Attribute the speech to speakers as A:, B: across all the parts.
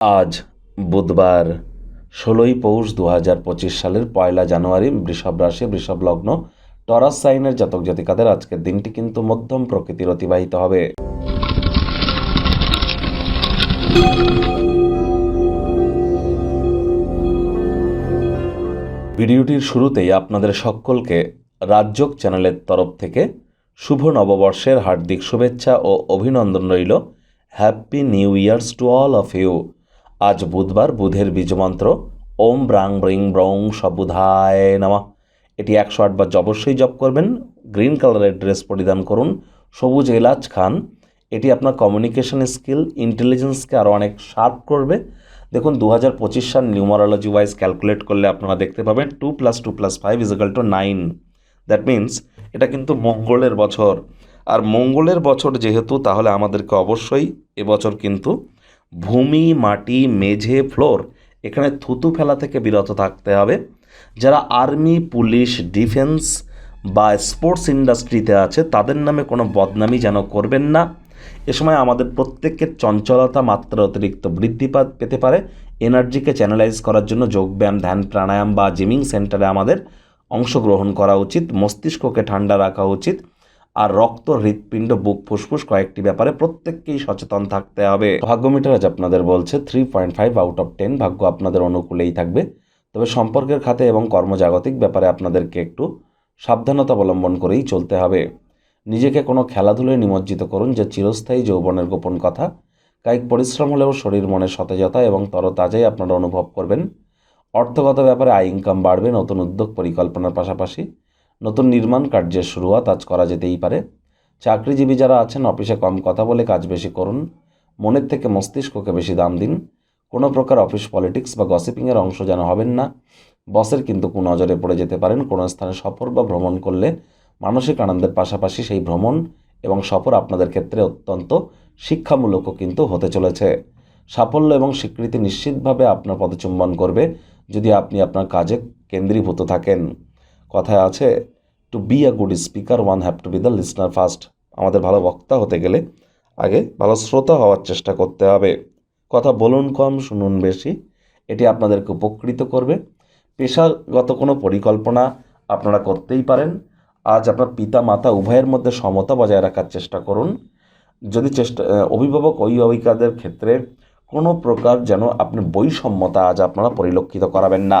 A: আজ বুধবার, ষোলোই পৌষ দু হাজার পঁচিশ সালের পয়লা জানুয়ারি, বৃষভ রাশি, বৃষভ লগ্ন, টরাস সাইনের জাতক জাতিকাদের আজকের দিনটি কিন্তু মধ্যম প্রকৃতির অতিবাহিত হবে। ভিডিওটির শুরুতেই আপনাদের সকলকে রাজ্যক চ্যানেলের তরফ থেকে শুভ নববর্ষের হার্দিক শুভেচ্ছা ও অভিনন্দন রইল। Happy new years to all of you. আজ বুধবার বুধের বীজমন্ত্র। ওম ব্রাং ব্রিং ব্রং সবুধায় নামা। এটি একশো আটবার অবশ্যই জপ করবেন। গ্রিন কালারের ড্রেস পরিধান করুন। সবুজ এলাচ খান। এটি আপনার কমিউনিকেশন স্কিল ইন্টেলিজেন্সকে আরও অনেক শার্প করবে। দেখুন দু হাজার পঁচিশ সাল নিউমারোলজি ওয়াইজ ক্যালকুলেট করলে আপনারা দেখতে পাবেন two plus two plus five equal to nine that means এটা কিন্তু মঙ্গলের বছর। আর মঙ্গলের বছর যেহেতু, তাহলে আমাদেরকে অবশ্যই এবছর কিন্তু ভূমি, মাটি, মেঝে, ফ্লোর, এখানে থুতু ফেলা থেকে বিরত থাকতে হবে। যারা আর্মি, পুলিশ, ডিফেন্স বা স্পোর্টস ইন্ডাস্ট্রিতে আছে, তাদের নামে কোনো বদনামি যেন করবেন না। এ সময় আমাদের প্রত্যেকের চঞ্চলতা মাত্রা অতিরিক্ত বৃদ্ধি পেতে পারে। এনার্জিকে চ্যানেলাইজ করার জন্য যোগব্যায়াম, ধ্যান, প্রাণায়াম বা জিমিং সেন্টারে আমাদের অংশগ্রহণ করা উচিত। মস্তিষ্ককে ঠান্ডা রাখা উচিত। আর রক্ত, হৃৎপিণ্ড, বুক ফুসফুস কয়েকটি ব্যাপারে প্রত্যেককেই সচেতন থাকতে হবে। ভাগ্য মিটার আজ আপনাদের বলছে three point five out of ten ভাগ্য আপনাদের অনুকূলেই থাকবে। তবে সম্পর্কের খাতে এবং কর্মজাগতিক ব্যাপারে আপনাদেরকে একটু সাবধানতা অবলম্বন করেই চলতে হবে। নিজেকে কোনো খেলাধুলোয় নিমজ্জিত করুন যে চিরস্থায়ী যৌবনের গোপন কথা। কায়িক পরিশ্রম হলেও শরীর মনে সতেজতা এবং তরতাজাই আপনারা অনুভব করবেন। অর্থগত ব্যাপারে আয় ইনকাম বাড়বে, নতুন উদ্যোগ পরিকল্পনার পাশাপাশি। নতুন নির্মাণ কার্যের শুরুয়াত আজ করা যেতেই পারে। চাকরিজীবী যারা আছেন, অফিসে কম কথা বলে কাজ বেশি করুন। মনের থেকে মস্তিষ্ককে বেশি দাম দিন। কোনো প্রকার অফিস পলিটিক্স বা গসিপিংয়ের অংশ যেন হবেন না। বসের কিন্তু কুনজরে পড়ে যেতে পারেন। কোনো স্থানে সফর বা ভ্রমণ করলে মানসিক আনন্দের পাশাপাশি সেই ভ্রমণ এবং সফর আপনাদের ক্ষেত্রে অত্যন্ত শিক্ষামূলকও কিন্তু হতে চলেছে। সাফল্য এবং স্বীকৃতি নিশ্চিতভাবে আপনার পদচুম্বন করবে যদি আপনি আপনার কাজে কেন্দ্রীভূত থাকেন। কথায় আছে to be a good speaker one have to be the listener first আমাদের ভালো বক্তা হতে গেলে আগে ভালো শ্রোতা হওয়ার চেষ্টা করতে হবে। কথা বলুন কম, শুনুন বেশি, এটি আপনাদেরকে উপকৃত করবে। পেশাগত কোনো পরিকল্পনা আপনারা করতেই পারেন। আজ আপনার পিতা, মাতা উভয়ের মধ্যে সমতা বজায় রাখার চেষ্টা করুন। যদি চেষ্টা অভিভাবক অভিভাবিকাদের ক্ষেত্রে কোনো প্রকার যেন আপনি বৈষম্যতা আজ আপনারা পরিলক্ষিত করাবেন না।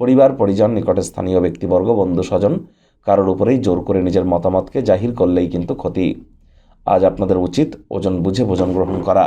A: পরিবার, পরিজন, নিকটে স্থানীয় ব্যক্তিবর্গ বন্ধু স্বজন কারোর উপরেই জোর করে নিজের মতামতকে জাহির করলেই কিন্তু ক্ষতি। আজ আপনাদের উচিত ওজন বুঝে ভোজন গ্রহণ করা।